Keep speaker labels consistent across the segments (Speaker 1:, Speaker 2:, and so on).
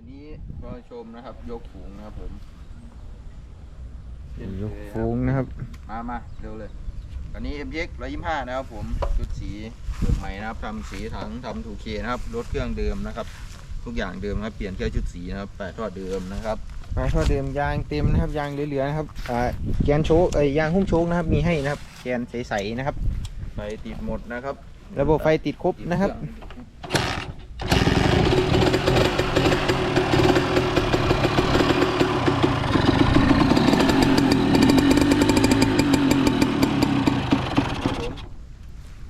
Speaker 1: วันนี้ก็ชมนะครับ ยกฝูงนะครับผม
Speaker 2: ยกฟูงนะครับ
Speaker 1: มามาเร็วเลยอันนี้ MX 125 นะครับผม ชุดสีเดิมใหม่นะครับทำสีถังทำถูเคนะครับ รถเครื่องเดิมนะครับ ทุกอย่างเดิมนะครับ เปลี่ยนแค่ชุดสีนะครับแปดทอดเดิมนะครับ
Speaker 2: มาท่อเดิมยางเต็มนะครับ ยางเหลือๆนะครับอ่าแกนโชกเอ้ยยางหุ้มโชกนะครับ มีให้นะครับ แกนใสๆนะครับ
Speaker 1: ไฟติดหมดนะครับ
Speaker 2: ระบบไฟติดครบนะครับ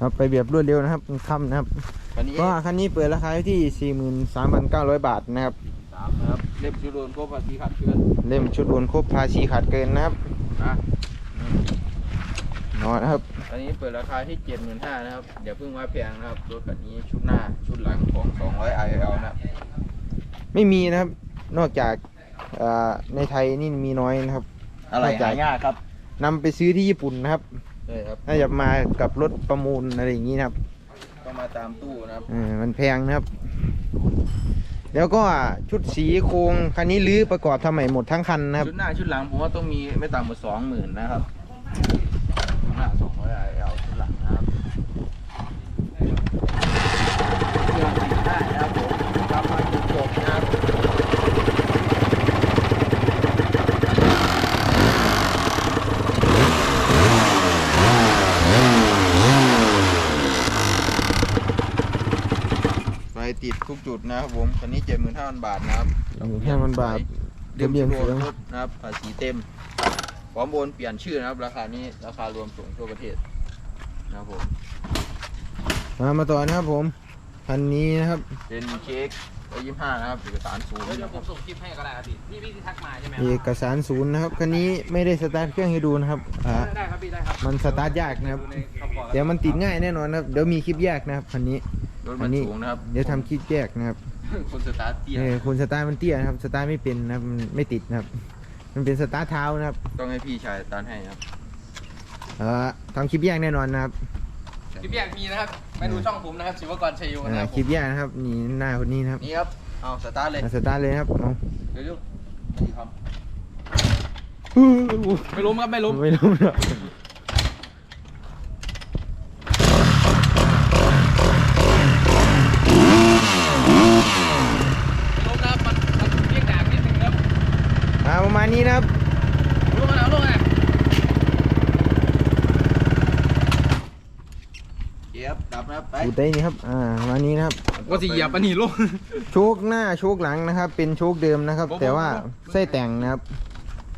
Speaker 1: ครับผม
Speaker 2: ครับไปแบบรวดเร็วนะครับค่ำนะครับ
Speaker 1: คันนี้
Speaker 2: ก็คันนี้เปิดราคาอยู่ที่ 43,900 บาทนะครับ
Speaker 1: สามนะครับเล็บชูโดนครบภาษีขาดเกิน
Speaker 2: เล่มชุดโอนครบภาชีขาดเกินนะครับ
Speaker 1: นะ
Speaker 2: นอนนะครับ
Speaker 1: อันนี้เปิดราคาที่เจ็ดหมื่นห้านะครับอย่าเพิ่งมาแพงนะครับรถคันนี้ชุดหน้าชุดหลังของ200 IL นะครับ
Speaker 2: ไม่มีนะครับ นอกจากอ่าในไทยนี่มีน้อยนะครับ
Speaker 1: อะไรหายากครับ
Speaker 2: นำไปซื้อที่ญี่ปุ่นนะครับ
Speaker 1: ใช่ครับ
Speaker 2: น่าจะมากับรถประมูลอะไรอย่างนี้นะครับ
Speaker 1: ต้องมาตามตู้นะครับ
Speaker 2: เออมันแพงนะครับ แล้วก็ชุดสีโครงคันนี้รื้อประกอบทำใหม่หมดทั้งคันนะครับ
Speaker 1: ชุดหน้าชุดหลังผมว่าต้องมีไม่ต่ำกว่าสองหมื่นนะครับชุดหน้าสองร้อยเอาชุดหลังนะครับเครื่องติดได้นะครับผมครับมาจุดจบนะครับไฟติด ทุกจุดนะครับผมคันนี้เจ็ดหมื่นห้าพันบาทนะครับ
Speaker 2: 75,000บาท
Speaker 1: เรียม
Speaker 2: เรียม
Speaker 1: โอน
Speaker 2: เสียง
Speaker 1: ครบนะครับภาษีเต็มพร้อมโอนเปลี่ยนชื่อนะครับ ราคานี้ราคารวมส่งทั่วประเทศนะครับผม
Speaker 2: มามาต่อนะครับผม คันนี้นะครับ
Speaker 1: เป็นเค้กร้อยยี่สิบห้านะครับเอกสารศูนย์
Speaker 3: เดี๋ยว
Speaker 1: นะค
Speaker 3: ผ
Speaker 1: รับ
Speaker 3: มส่งคลิปให้ก็ได้ครับพี่พี่พี่ที่ทักมาใช่ไหม
Speaker 2: เอกสารศูนย์นะครับคันนี้ไม่ได้สตาร์ทเครื่องให้ดูนะครับอ่า
Speaker 3: ได้ครับพี่ได้ครับ
Speaker 2: มันสตาร์ทยากนะครับ
Speaker 3: ดูในคำบอก
Speaker 2: เดี๋ยวมันติดง่ายแน่นอนนะครับเดี๋ยวมีคลิปแยกนะครับคันนี้
Speaker 1: รถ
Speaker 2: อั
Speaker 1: มันน
Speaker 2: นี้
Speaker 1: สูงนะครับ
Speaker 2: เดี๋ยวทำคลิปแยกนะครับ
Speaker 1: คนสตาร์ทเตี้ย
Speaker 2: เออคุณสตาร์ทมันเตี้ยนะครับสตาร์ทไม่เป็นนะครับมันไม่ติดนะครับ มันเป็นสตาร์ทเท้านะครับ
Speaker 1: ต้องให้พี่ชายสตาร์ทให้นะครับ
Speaker 2: เอ่อทำคลิปแยกแน่นอนนะครับ
Speaker 3: คลิปแยกมีนะครับไปดูช่องผมนะครับศิวกรชัยโยนะ
Speaker 2: อ่า
Speaker 3: ครับ
Speaker 2: คลิปแยกนะครับนี่หน้าคนนี้นะครับ
Speaker 1: นี่ครับเอาสตาร์ทเลย
Speaker 2: อะสตาร์ทเลยนะครับเอา
Speaker 1: เร็วๆนี่ครับ
Speaker 3: ไม่ล้มครับไม่ล้ม
Speaker 2: ไม่รู้นะ
Speaker 3: ไม่ล้มนะครับมันมันเรียกด่างนิดนึงครับ
Speaker 2: อ่าประมาณนี้นะครับ
Speaker 3: ล้มมาแล้วล้มมา
Speaker 1: เจี๊ยบดับนะ ครับไป
Speaker 2: อูไตนี่ครับ อ่าประมาณนี้นะครับ
Speaker 3: ว่าสิเหยียบอันนี้ล้ม
Speaker 2: โชคหน้าโชคหลังนะครับ เป็นโชคเดิมนะครับ
Speaker 3: โอ้โห
Speaker 2: แต่ว่าไส้แต่งนะครับ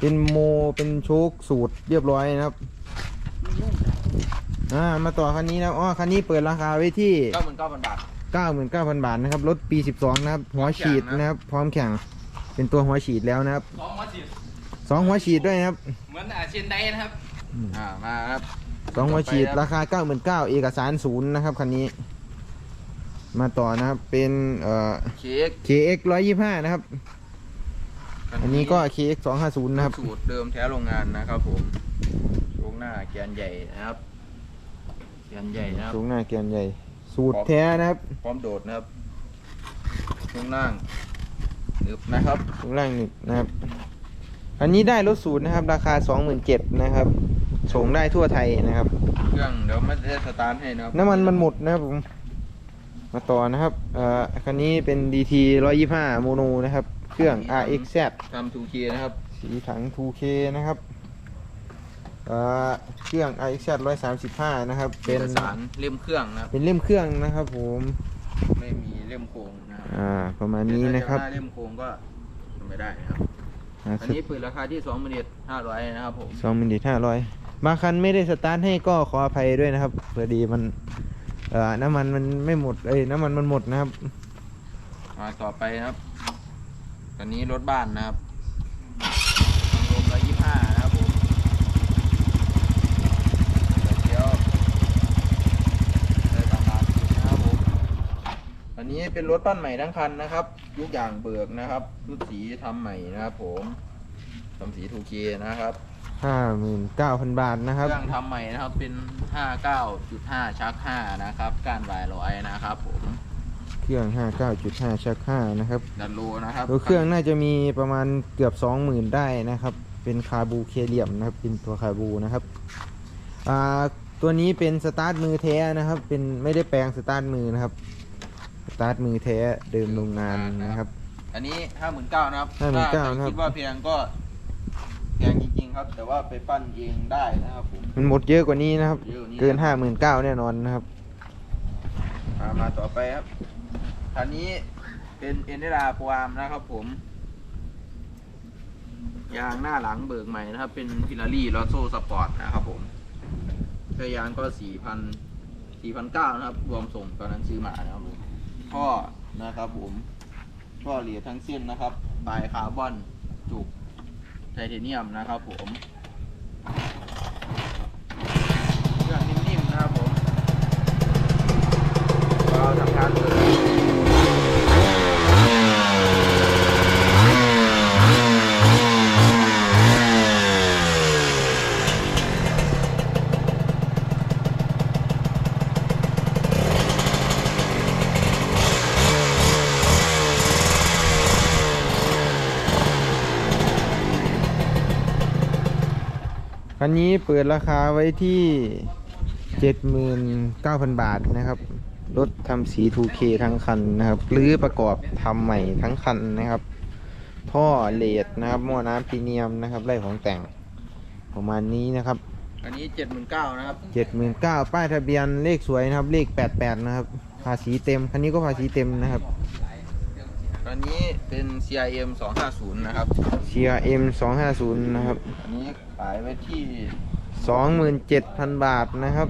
Speaker 2: เป็นโมเป็นโชคสูตรเรียบร้อยนะครับ อ่า มาต่อคันนี้นะครับอ๋อคันนี้เปิดราคาไว้ที่
Speaker 1: เก้าหมื่นเก้าพันบาท
Speaker 2: 99,000บาทนะครับรถปี12นะครับ หัวฉีดนะครับ พร้อมแข่ง เป็นตัวหัวฉีดแล้วนะครับ
Speaker 3: สองหัวฉีด
Speaker 2: สองหัวฉีดด้วยนะครับ
Speaker 3: เหมือนอาเชียนไดนะครับ
Speaker 1: อ่า มาครับ
Speaker 2: สองหัวฉีด
Speaker 1: ต่อไปครับ
Speaker 2: ราคา99,000เอกสารศูนย์นะครับคันนี้ มาต่อนะครับเป็นเอ่อ
Speaker 1: เค้ก
Speaker 2: KX 125นะครับ อันนี้ก็ KX 250นะครับ
Speaker 1: สูตรเดิมแท้โรงงานนะครับผมช่วงหน้าแกนใหญ่นะครับ แกนใหญ่นะครับ
Speaker 2: สูงหน้าเกียนใหญ่ สูตรแท้นะครับ
Speaker 1: พร้อมโดดนะครับช่วงล่างหนึบนะครับ
Speaker 2: สูงล่างหนึ่งนะครับ อันนี้ได้รถสูตรนะครับ ราคา27,000นะครับ ส่งได้ทั่วไทยนะครับ
Speaker 1: เครื่องเดี๋ยวไม่ได้สตาร์ทให้นะครับ
Speaker 2: น้ำมันมันหมดนะครับผมมาต่อนะครับเอ่อคันนี้เป็น DT 125โมโนนะครับ เครื่อง RXZ
Speaker 1: ทำ 2K นะครับ
Speaker 2: สีถัง 2K นะครับเอ่อเครื่อง RXZ 135 นะครับ
Speaker 1: เป็
Speaker 2: เป็นน
Speaker 1: สารเล่มเครื่องนะครับ
Speaker 2: เป็นเล่มเครื่องนะครับผม
Speaker 1: ไม่มีเล่มโครงนะครับ
Speaker 2: อ่า ประมาณนี้นะครับ
Speaker 1: ถ้าจหาเล่มโครงก็ทำไม่ได้นะครับ
Speaker 2: อ่า
Speaker 1: อันนี้เปิดราคาที่2 5 0 0 0นะครับผม
Speaker 2: สองมินิห้าร้อย บางคันไม่ได้สตาร์ทให้ก็ขออภัยด้วยนะครับพอดีมันเอ่อน้ำมันมันไม่หมดเอ้ยน้ำมันมันหมดนะครับ
Speaker 1: มาต่อไปนะครับ ตอนนี้รถบ้านนะครับรวมร้อยยี่ห้านะครับผมเดี๋ยวได้ตามร้านนะครับผมอันนี้เป็นรถปั้นใหม่ทั้งคันนะครับทุกอย่างเบิกนะครับชุดสีทำใหม่นะครับผมทำสีทูเคนะครับ
Speaker 2: ห้าหมื่นเก้าพันบาทนะค
Speaker 1: เค
Speaker 2: รับ
Speaker 1: รื่องทำใหม่นะครับเป็น 59.5 ชัก 5 นะครับก้านวายร้อยนะครับผม
Speaker 2: โอเครื่อง59.5ชัก5นะครับ
Speaker 1: ดันโลนะครับ
Speaker 2: ตัวเครื่องน่าจะมีประมาณเกือบ20,000ได้นะครับ เป็นคาบูเคเลียมนะครับ เป็นตัวคาบูนะครับอ่าตัวนี้เป็นสตาร์ทมือแท้นะครับ เป็นไม่ได้แปลงสตาร์ทมือนะครับ สตาร์ทมือแท้เดิมโรงงานนะครับ
Speaker 1: อันนี้ห้าหมื่นเก้านะครับ
Speaker 2: 59,000
Speaker 1: ถ้า
Speaker 2: นะครับ
Speaker 1: คิดว่าแพงก็แพงจริงๆ ครับ แต่ว่าไปปั้นเองได้นะครับผม
Speaker 2: มันหมดเยอะกว่านี้นะครับ
Speaker 1: เยอะกว่านี้
Speaker 2: เกิน59,000แน่นอนนะครับ
Speaker 1: อ่ามาต่อไปครับคันนี้เป็นเอ็นเดราความนะครับผม ยางหน้าหลังเบิกใหม่นะครับ เป็นพิลารี่ลอโซสปอร์ตนะครับผมใช้ยางก็สี่พันสี่พันเก้านะครับ รวมส่งตอนนั้นซื้อมานะครับผมท่อนะครับผมท่อเหลียทั้งเส้นนะครับ ปลายคาร์บอนจุก ไทเทเนียมนะครับผม เครื่องนิ่มๆนะครับผมเราทำการเปิด
Speaker 2: คันนี้เปิดราคาไว้ที่ 79,000 บาทนะครับ รถทำสี 2K ทั้งคันนะครับ หรือประกอบทำใหม่ทั้งคันนะครับ ท่อเลดนะครับหม้อน้ำพรีเมียมนะครับไล่ของแต่งประมาณนี้นะครับ
Speaker 1: อันนี้เจ็ดหมื่นเก้านะครับ
Speaker 2: 79,000ป้ายทะเบียนเลขสวยนะครับ เลข88นะครับ ภาษีเต็ม คันนี้ก็ภาษีเต็มนะครับ
Speaker 1: อันนี้เป็น CIM 250 นะครับ
Speaker 2: CRM 250 นะครับ
Speaker 1: อันนี้ขายไว้ที่
Speaker 2: 27,000 บาทนะครับ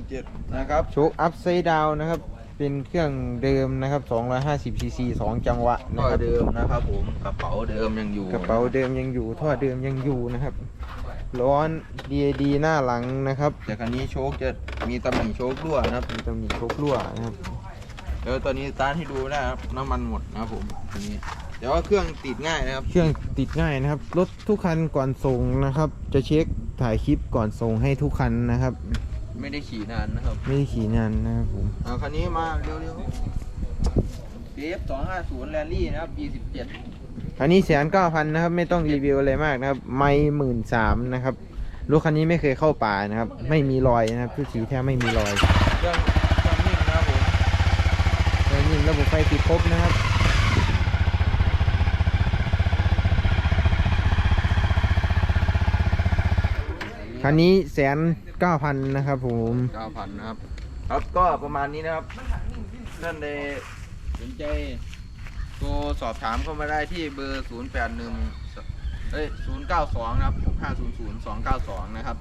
Speaker 1: 27,000นะครับ
Speaker 2: โชคอัพไซด์ดาวนะครับ เป็นเครื่องเดิมนะครับ250 cc 2 จังหวะนะ
Speaker 1: ท่อ
Speaker 2: ครับ
Speaker 1: เดิมนะครับผมกระเป๋าเดิมยังอยู่
Speaker 2: กระเป๋าเดิมยังอยู่ท่อเดิมยังอยู่นะครับ ร้อน DAD หน้าหลังนะครับ
Speaker 1: แต่คันนี้โชคจะมีตำหนิโชครั่วนะครับ
Speaker 2: มีตำหนิโชครั่วนะครับ
Speaker 1: เดี๋ยวตอนนี้สตาร์ทให้ดูได้ครับน้ำมันหมดนะครับผมอันนี้เดี๋ยวว่าเครื่องติดง่ายนะครับ
Speaker 2: เครื่องติดง่ายนะครับ รถทุกคันก่อนส่งนะครับ จะเช็คถ่ายคลิปก่อนส่งให้ทุกคันนะครับ
Speaker 1: ไม่ได้ขี่นานนะครับ
Speaker 2: ไม่ได้ขี่นานนะครับผม
Speaker 1: เอาคันนี้มาเร็วๆ BF 250 Rally นะครับ B17
Speaker 2: อันนี้แสนเก้าพันนะครับ ไม่ต้องรีวิวอะไรมากนะครับ ไม่หมื่นสามนะครับรถคันนี้ไม่เคยเข้าป่านะครับ ไม่มีรอยนะครับทุกสีแทบไม่มีรอย
Speaker 1: เครื่องเครื่องนิ่มนะครับผม
Speaker 2: แล้วนี่ ระบบไฟติดครบนะครับคันนี้แสนเก้าพันนะครับผม
Speaker 1: 9,000นนะครับ ครับก็ประมาณนี้นะครับท่านใดสนใจโทรสอบถามเข้ามาได้ที่เบอร์ 081 เอ้ย 092 นะครับ 500 292 นะครับ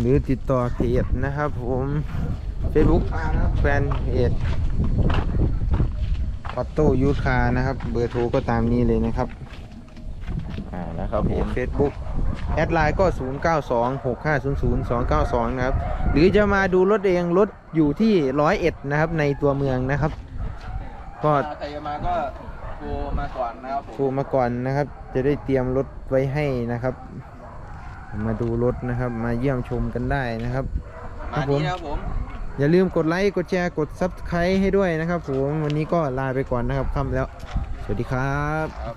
Speaker 2: หรือติดต่อเพจนะครับผม Facebook แฟนเพจออโต้ยูคานะครับ เบอร์โทรก็ตามนี้เลยนะครับ
Speaker 1: อ่านะครับ
Speaker 2: เพ
Speaker 1: ผ
Speaker 2: จ
Speaker 1: ม
Speaker 2: Facebook แอดไลน์ก็ 0926500292 นะครับ หรือจะมาดูรถเองรถอยู่ที่ร้อยเอ็ดนะครับในตัวเมืองนะครับ ก็
Speaker 1: ถ้าใครจะมาก็โทรมาก่อนนะครับผ
Speaker 2: โทร
Speaker 1: ม
Speaker 2: มาก่อนนะครับ จะได้เตรียมรถไว้ให้นะครับ มาดูรถนะครับ มาเยี่ยมชมกันได้นะครับ
Speaker 1: มานี้นะครับผม
Speaker 2: อย่าลืมกดไลค์ กดแชร์ กด Subscribe ให้ด้วยนะครับผม วันนี้ก็ลาไปก่อนนะครับค่ำแล้ว สวัสดีครับ
Speaker 1: ครับ